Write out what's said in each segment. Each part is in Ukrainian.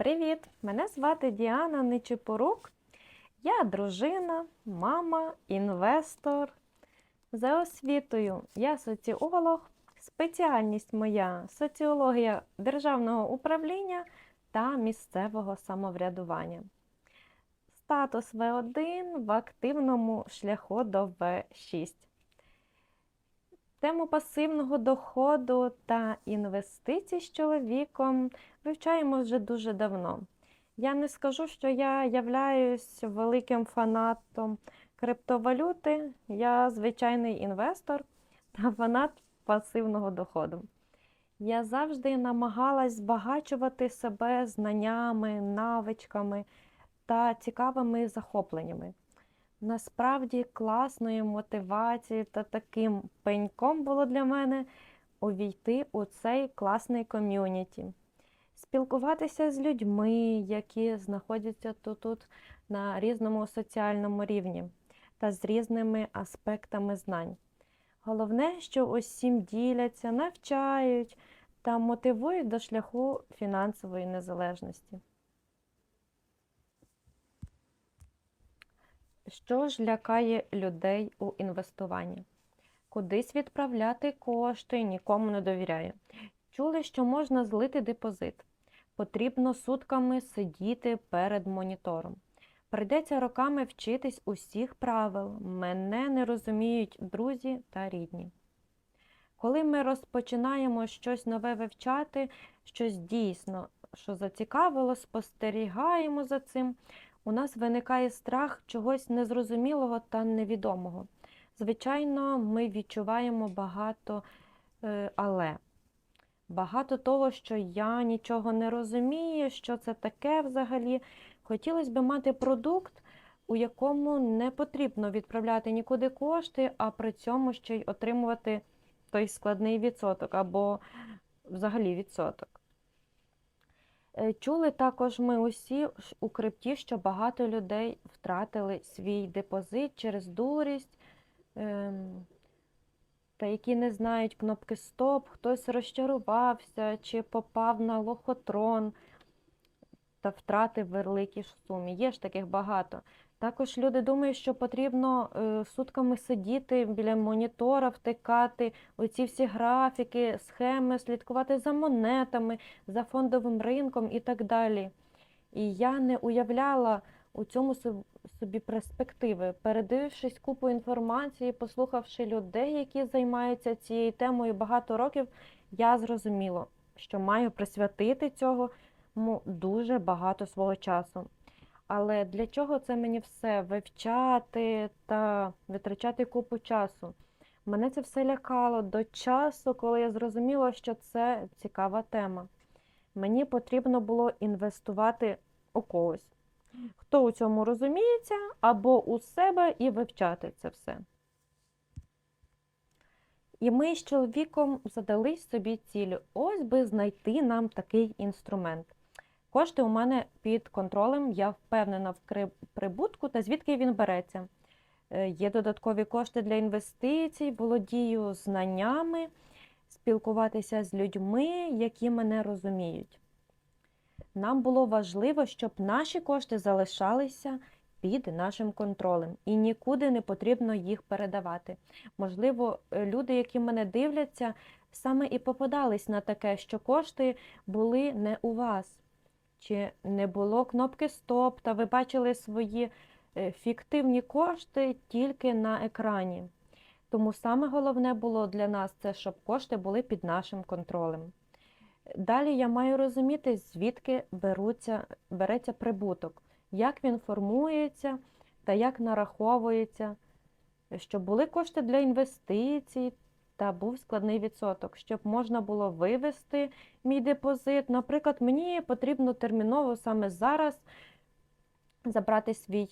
Привіт! Мене звати Діана Нечипорук. Я дружина, мама, інвестор. За освітою я соціолог. Спеціальність моя соціологія державного управління та місцевого самоврядування. Статус В1 в активному шляху до В6. Тему пасивного доходу та інвестицій з чоловіком вивчаємо вже дуже давно. Я не скажу, що я являюсь великим фанатом криптовалюти. Я звичайний інвестор та фанат пасивного доходу. Я завжди намагалась збагачувати себе знаннями, навичками та цікавими захопленнями. Насправді класною мотивацією та таким пеньком було для мене увійти у цей класний ком'юніті, спілкуватися з людьми, які знаходяться тут, тут на різному соціальному рівні та з різними аспектами знань. Головне, що усім діляться, навчають та мотивують до шляху фінансової незалежності. Що ж лякає людей у інвестуванні? Кудись відправляти кошти, нікому не довіряю. Чули, що можна злити депозит. Потрібно сутками сидіти перед монітором. Прийдеться роками вчитись усіх правил. Мене не розуміють друзі та рідні. Коли ми розпочинаємо щось нове вивчати, щось дійсно, що зацікавило, спостерігаємо за цим, у нас виникає страх чогось незрозумілого та невідомого. Звичайно, ми відчуваємо багато е, але. Багато того, що я нічого не розумію, що це таке взагалі. Хотілося б мати продукт, у якому не потрібно відправляти нікуди кошти, а при цьому ще й отримувати той складний відсоток або взагалі відсоток. Е, Чули також ми усі у крипті, що багато людей втратили свій депозит через дурість, ем, які не знають кнопки Стоп, хтось розчарувався чи попав на лохотрон та втратив великі ж суми. Є ж таких багато. Також люди думають, що потрібно е, сутками сидіти біля монітора, втикати оці всі графіки, схеми, слідкувати за монетами, за фондовим ринком і так далі. І я не уявляла у цьому собі перспективи, передивившись купу інформації, послухавши людей, які займаються цією темою багато років, я зрозуміла, що маю присвятити цього дуже багато свого часу. Але для чого це мені все вивчати та витрачати купу часу? Мене це все лякало до часу, коли я зрозуміла, що це цікава тема. Мені потрібно було інвестувати у когось, хто у цьому розуміється, або у себе і вивчати це все. І ми з чоловіком задались собі цілю, ось би знайти нам такий інструмент. Кошти у мене під контролем, я впевнена в прибутку та звідки він береться. Е, є додаткові кошти для інвестицій, володію знаннями, спілкуватися з людьми, які мене розуміють. Нам було важливо, щоб наші кошти залишалися під нашим контролем і нікуди не потрібно їх передавати. Можливо, е, люди, які мене дивляться, саме і попадались на таке, що кошти були не у вас чи не було кнопки Стоп, та ви бачили свої е, фіктивні кошти тільки на екрані. Тому саме головне було для нас це, щоб кошти були під нашим контролем. Далі я маю розуміти, звідки беруться, береться прибуток, як він формується та як нараховується, щоб були кошти для інвестицій, та був складний відсоток, щоб можна було вивести мій депозит. Наприклад, мені потрібно терміново саме зараз забрати свій,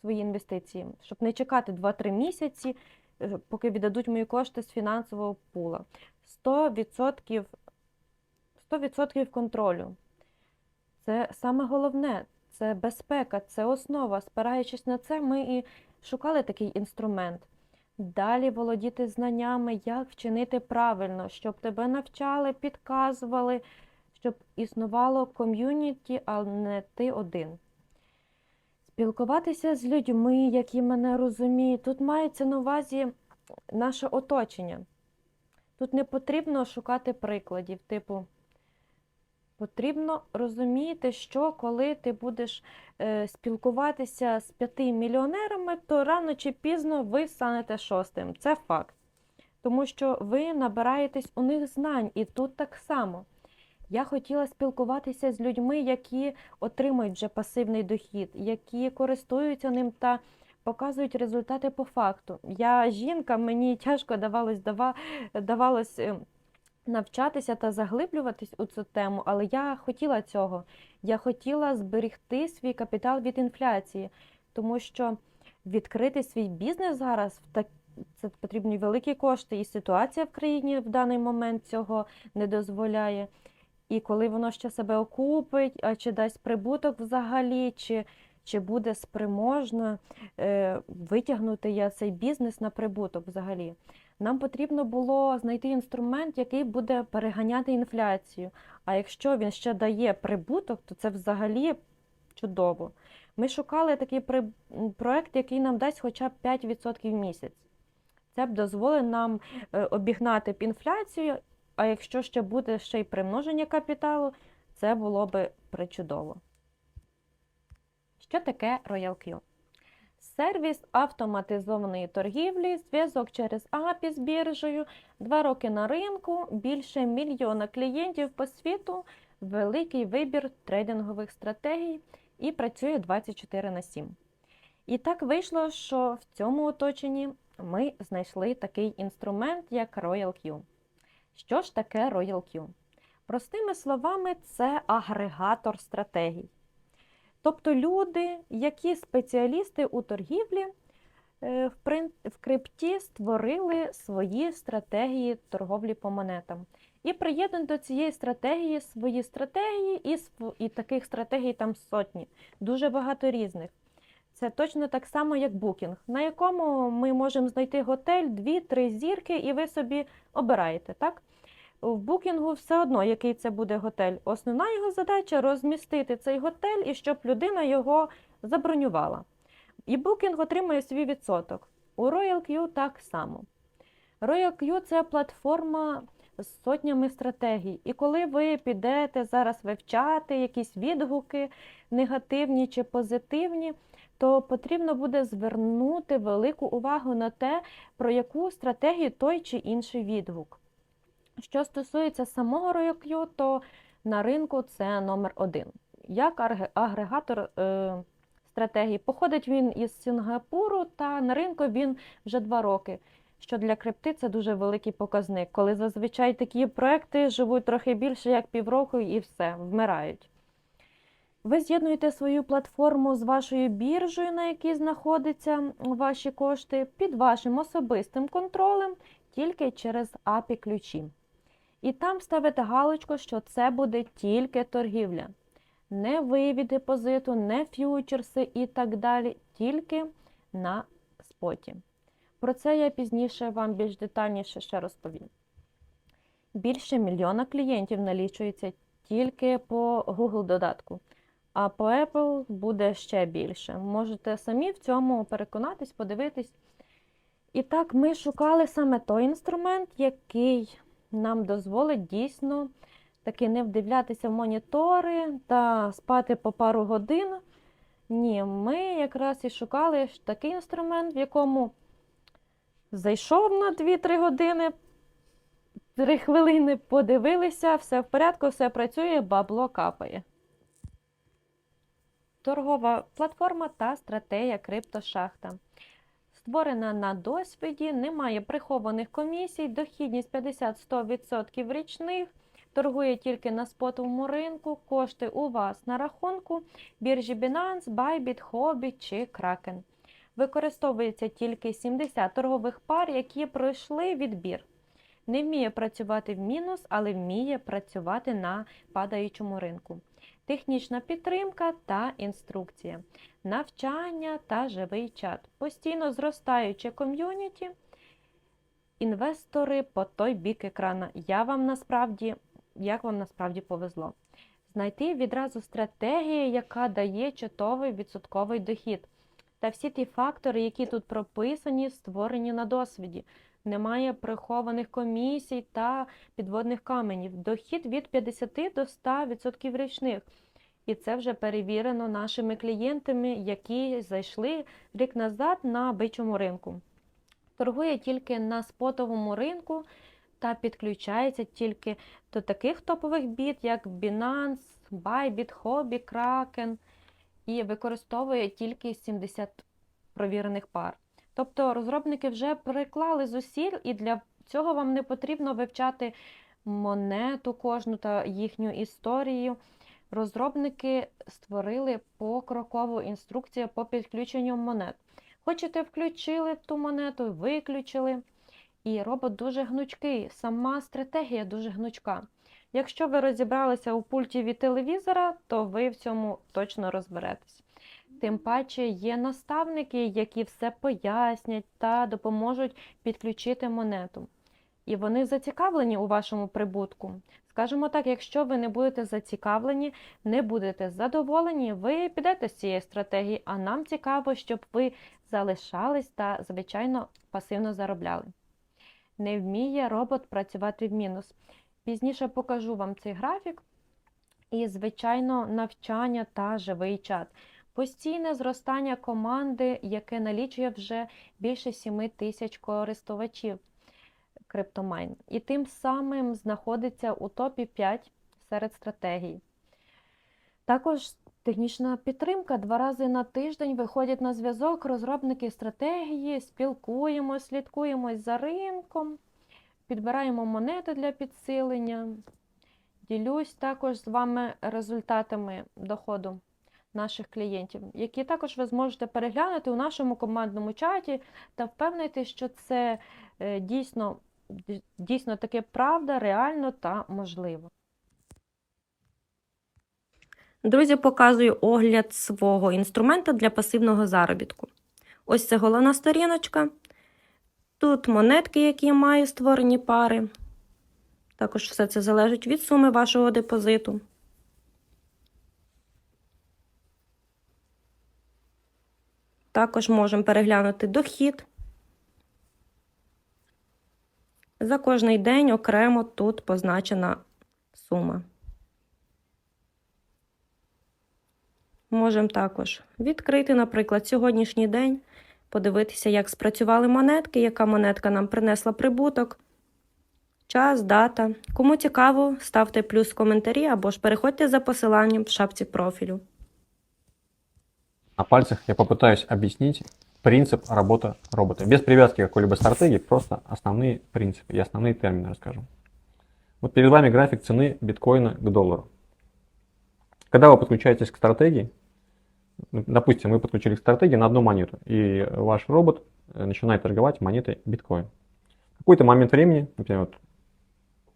свої інвестиції, щоб не чекати 2-3 місяці, е, поки віддадуть мої кошти з фінансового пула. 100%, 100% контролю. Це саме головне, це безпека, це основа. Спираючись на це, ми і шукали такий інструмент. Далі володіти знаннями, як вчинити правильно, щоб тебе навчали, підказували, щоб існувало ком'юніті, а не ти один. Спілкуватися з людьми, які мене розуміють. Тут мається на увазі наше оточення. Тут не потрібно шукати прикладів, типу, потрібно розуміти, що коли ти будеш е, спілкуватися з п'яти мільйонерами, то рано чи пізно ви станете шостим. Це факт. Тому що ви набираєтесь у них знань, і тут так само. Я хотіла спілкуватися з людьми, які отримують вже пасивний дохід, які користуються ним та показують результати по факту. Я жінка, мені тяжко давалось, давалось е, навчатися та заглиблюватись у цю тему, але я хотіла цього. Я хотіла зберегти свій капітал від інфляції, тому що відкрити свій бізнес зараз в так. Це потрібні великі кошти, і ситуація в країні в даний момент цього не дозволяє. І коли воно ще себе окупить, а чи дасть прибуток взагалі, чи, чи буде спроможна е, витягнути я цей бізнес на прибуток взагалі. Нам потрібно було знайти інструмент, який буде переганяти інфляцію. А якщо він ще дає прибуток, то це взагалі чудово. Ми шукали такий при... проект, який нам дасть хоча б 5% в місяць. Це б дозволить нам е, обігнати б інфляцію а якщо ще буде ще й примноження капіталу, це було би причудово. Що таке RoyalQ? Сервіс автоматизованої торгівлі, зв'язок через API з біржею, 2 роки на ринку, більше мільйона клієнтів по світу, великий вибір трейдингових стратегій і працює 24 на 7. І так вийшло, що в цьому оточенні ми знайшли такий інструмент, як RoyalQ. Що ж таке RoyalQ? Простими словами, це агрегатор стратегій. Тобто люди, які спеціалісти у торгівлі, е, в крипті створили свої стратегії торговлі по монетам. І приєднують до цієї стратегії свої стратегії, і, і таких стратегій там сотні, дуже багато різних. Це точно так само, як букінг, на якому ми можемо знайти готель, 2-3 зірки, і ви собі обираєте. так? В букінгу все одно, який це буде готель. Основна його задача розмістити цей готель і щоб людина його забронювала. І букінг отримує свій відсоток. У RoyalQ так само. RoyalQ – це платформа з сотнями стратегій. І коли ви підете зараз вивчати якісь відгуки, негативні чи позитивні, то потрібно буде звернути велику увагу на те, про яку стратегію той чи інший відгук. Що стосується самого RoyalQ, то на ринку це номер один. Як агрегатор е, стратегії, походить він із Сінгапуру, та на ринку він вже два роки. Що для крипти це дуже великий показник, коли зазвичай такі проекти живуть трохи більше, як півроку, і все, вмирають. Ви з'єднуєте свою платформу з вашою біржею, на якій знаходяться ваші кошти, під вашим особистим контролем тільки через API ключі. І там ставите галочку, що це буде тільки торгівля. Не вивід депозиту, не ф'ючерси і так далі, тільки на споті. Про це я пізніше вам більш детальніше ще розповім. Більше мільйона клієнтів налічується тільки по Google додатку, а по Apple буде ще більше. Можете самі в цьому переконатись, подивитись. І так, ми шукали саме той інструмент, який нам дозволить дійсно таки не вдивлятися в монітори та спати по пару годин. Ні, ми якраз і шукали такий інструмент, в якому зайшов на 2-3 години, 3 хвилини подивилися, все в порядку, все працює, бабло капає. Торгова платформа та стратегія криптошахта. Створена на досвіді, немає прихованих комісій, дохідність 50-100% річних, торгує тільки на спотовому ринку, кошти у вас на рахунку, біржі Binance, Bybit, Hobby чи Kraken. Використовується тільки 70 торгових пар, які пройшли відбір. Не вміє працювати в мінус, але вміє працювати на падаючому ринку технічна підтримка та інструкція, навчання та живий чат, постійно зростаюче ком'юніті, інвестори по той бік екрана. Я вам насправді як вам насправді повезло. Знайти відразу стратегію, яка дає чутовий відсотковий дохід. Та всі ті фактори, які тут прописані, створені на досвіді. Немає прихованих комісій та підводних каменів. Дохід від 50 до 100% річних. І це вже перевірено нашими клієнтами, які зайшли рік назад на бичому ринку. Торгує тільки на спотовому ринку та підключається тільки до таких топових біт, як Binance, Bybit, Hobby, Kraken, і використовує тільки 70 провірених пар. Тобто розробники вже приклали зусиль, і для цього вам не потрібно вивчати монету кожну та їхню історію. Розробники створили покрокову інструкцію по підключенню монет. Хочете, включили ту монету, виключили. І робот дуже гнучкий, сама стратегія дуже гнучка. Якщо ви розібралися у пульті від телевізора, то ви в цьому точно розберетесь. Тим паче є наставники, які все пояснять та допоможуть підключити монету. І вони зацікавлені у вашому прибутку. Скажімо так, якщо ви не будете зацікавлені, не будете задоволені, ви підете з цієї стратегії, а нам цікаво, щоб ви залишались та, звичайно, пасивно заробляли. Не вміє робот працювати в мінус. Пізніше покажу вам цей графік. І, звичайно, навчання та живий чат. Постійне зростання команди, яке налічує вже більше 7 тисяч користувачів CryptoMine. І тим самим знаходиться у топі 5 серед стратегій. Також технічна підтримка. Два рази на тиждень виходять на зв'язок розробники стратегії, спілкуємось, слідкуємось за ринком, підбираємо монети для підсилення. Ділюсь також з вами результатами доходу наших клієнтів, які також ви зможете переглянути у нашому командному чаті та впевнити, що це е, дійсно, дійсно таке правда, реально та можливо. Друзі, показую огляд свого інструмента для пасивного заробітку. Ось це головна сторіночка. Тут монетки, які я маю, створені пари. Також все це залежить від суми вашого депозиту. Також можемо переглянути дохід. За кожний день окремо тут позначена сума. Можемо також відкрити, наприклад, сьогоднішній день, подивитися, як спрацювали монетки, яка монетка нам принесла прибуток, час, дата. Кому цікаво, ставте плюс в коментарі або ж переходьте за посиланням в шапці профілю. На пальцах я попытаюсь объяснить принцип работы робота. Без привязки какой-либо стратегии, просто основные принципы и основные термины расскажу. Вот перед вами график цены биткоина к доллару. Когда вы подключаетесь к стратегии, допустим, вы подключили к стратегии на одну монету, и ваш робот начинает торговать монетой биткоин. В какой-то момент времени, например, вот,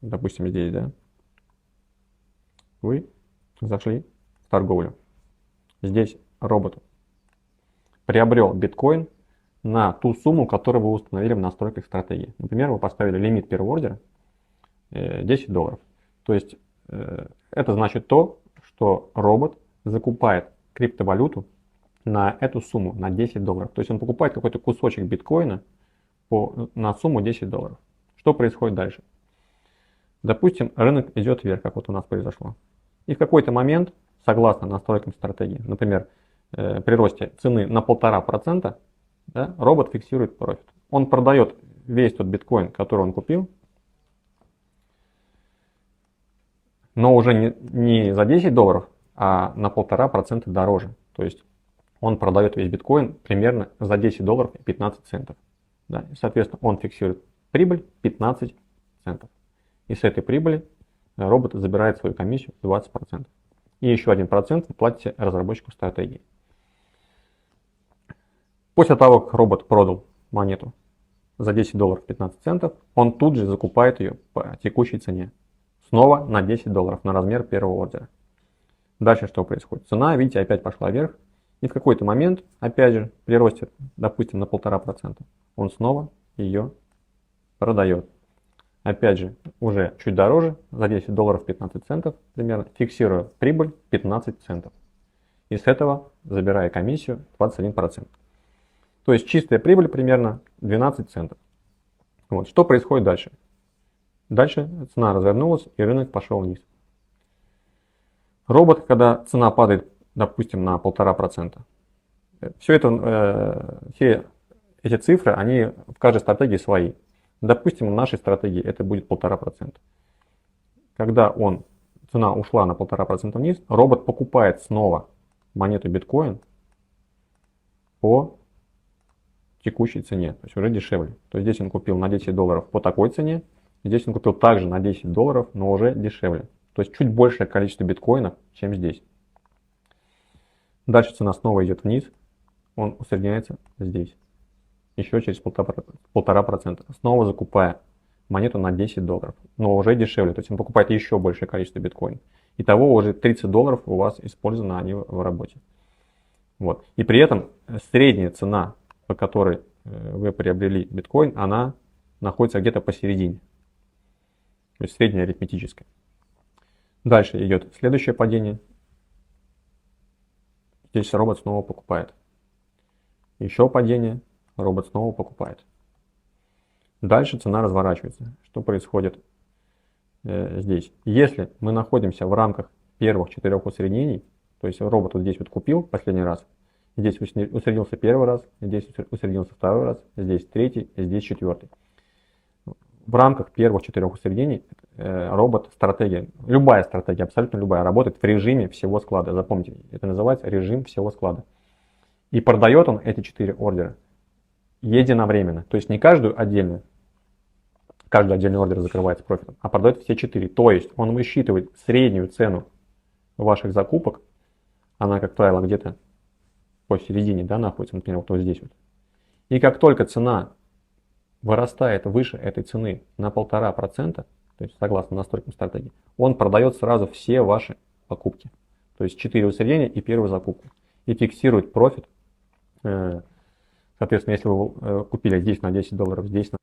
допустим, здесь, да, вы зашли в торговлю. Здесь робот приобрел биткоин на ту сумму, которую вы установили в настройках стратегии. Например, вы поставили лимит первого ордера э, 10 долларов. То есть э, это значит то, что робот закупает криптовалюту на эту сумму, на 10 долларов. То есть он покупает какой-то кусочек биткоина по, на сумму 10 долларов. Что происходит дальше? Допустим, рынок идет вверх, как вот у нас произошло. И в какой-то момент, согласно настройкам стратегии, например, э, при росте цены на 1,5%, да, робот фиксирует профит. Он продает весь тот биткоин, который он купил, но уже не, не за 10 долларов, а на 1,5% дороже. То есть он продает весь биткоин примерно за 10 долларов и 15 центов. Да, соответственно, он фиксирует прибыль 15 центов. И с этой прибыли э, робот забирает свою комиссию 20%. И еще 1% вы платите разработчику стратегии. После того, как робот продал монету за 10 долларов 15 центов, он тут же закупает ее по текущей цене. Снова на 10 долларов на размер первого ордера. Дальше что происходит? Цена, видите, опять пошла вверх. И в какой-то момент, опять же, при росте, допустим, на 1,5%, он снова ее продает. Опять же, уже чуть дороже, за 10 долларов 15 центов примерно, фиксируя прибыль 15 центов. И с этого забирая комиссию 21%. То есть чистая прибыль примерно 12 центов. Вот. Что происходит дальше? Дальше цена развернулась и рынок пошел вниз. Робот, когда цена падает, допустим, на 1,5%, все это, э, все эти цифры, они в каждой стратегии свои. Допустим, в нашей стратегии это будет 1,5%. Когда он, цена ушла на 1,5% вниз, робот покупает снова монету биткоин по текущей цене, то есть уже дешевле. То есть здесь он купил на 10 долларов по такой цене, здесь он купил также на 10 долларов, но уже дешевле. То есть чуть большее количество биткоинов, чем здесь. Дальше цена снова идет вниз, он усредняется здесь. Еще через полтора процента. Снова закупая монету на 10 долларов, но уже дешевле. То есть он покупает еще большее количество биткоинов. Итого уже 30 долларов у вас использованы они в работе. Вот. И при этом средняя цена, по которой э, вы приобрели биткоин, она находится где-то посередине. То есть средняя арифметическая. Дальше идет следующее падение. Здесь робот снова покупает. Еще падение, робот снова покупает. Дальше цена разворачивается. Что происходит э, здесь? Если мы находимся в рамках первых четырех усреднений, то есть робот вот здесь вот купил последний раз, здесь усреднился первый раз, здесь усре- усреднился второй раз, здесь третий, здесь четвертый. В рамках первых четырех усреднений э, робот, стратегия, любая стратегия, абсолютно любая, работает в режиме всего склада. Запомните, это называется режим всего склада. И продает он эти четыре ордера единовременно. То есть не каждую отдельную, каждый отдельный ордер закрывается профитом, а продает все четыре. То есть он высчитывает среднюю цену ваших закупок, она, как правило, где-то посередине, да, находится, например, вот, вот здесь вот. И как только цена вырастает выше этой цены на полтора процента, то есть согласно настройкам стратегии, он продает сразу все ваши покупки. То есть 4 усреднения и первую закупку. И фиксирует профит. Э, Соответственно, если вы э, купили здесь на 10 долларов, здесь на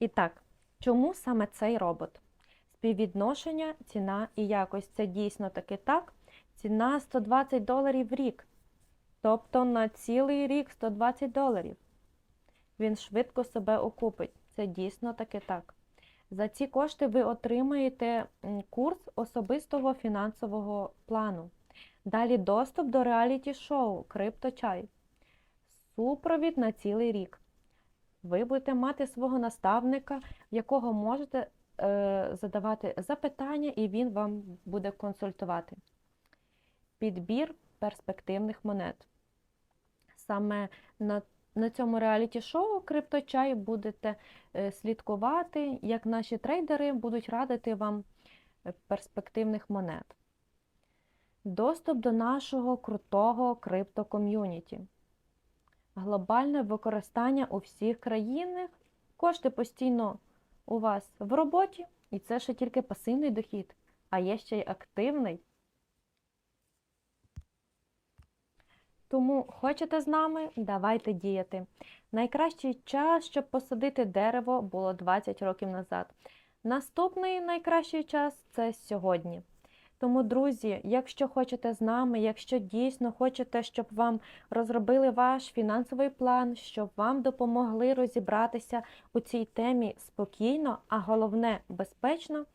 І так, чому саме цей робот? Співвідношення, ціна і якість це дійсно таки так. Ціна 120 доларів в рік. Тобто на цілий рік 120 доларів. Він швидко себе окупить. Це дійсно таки так. За ці кошти ви отримаєте курс особистого фінансового плану. Далі доступ до реаліті-шоу Крипточай. Супровід на цілий рік ви будете мати свого наставника, в якого можете е, задавати запитання, і він вам буде консультувати. Підбір перспективних монет. Саме на, на цьому реаліті-шоу Крипточай будете е, слідкувати, як наші трейдери будуть радити вам е, перспективних монет. Доступ до нашого крутого криптоком'юніті глобальне використання у всіх країнах. Кошти постійно у вас в роботі, і це ще тільки пасивний дохід, а є ще й активний. Тому хочете з нами? Давайте діяти. Найкращий час, щоб посадити дерево, було 20 років назад. Наступний найкращий час це сьогодні. Тому, друзі, якщо хочете з нами, якщо дійсно хочете, щоб вам розробили ваш фінансовий план, щоб вам допомогли розібратися у цій темі спокійно, а головне безпечно,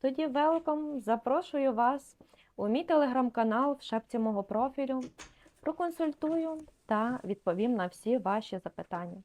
тоді велком запрошую вас у мій телеграм-канал в шапці мого профілю. Проконсультую та відповім на всі ваші запитання.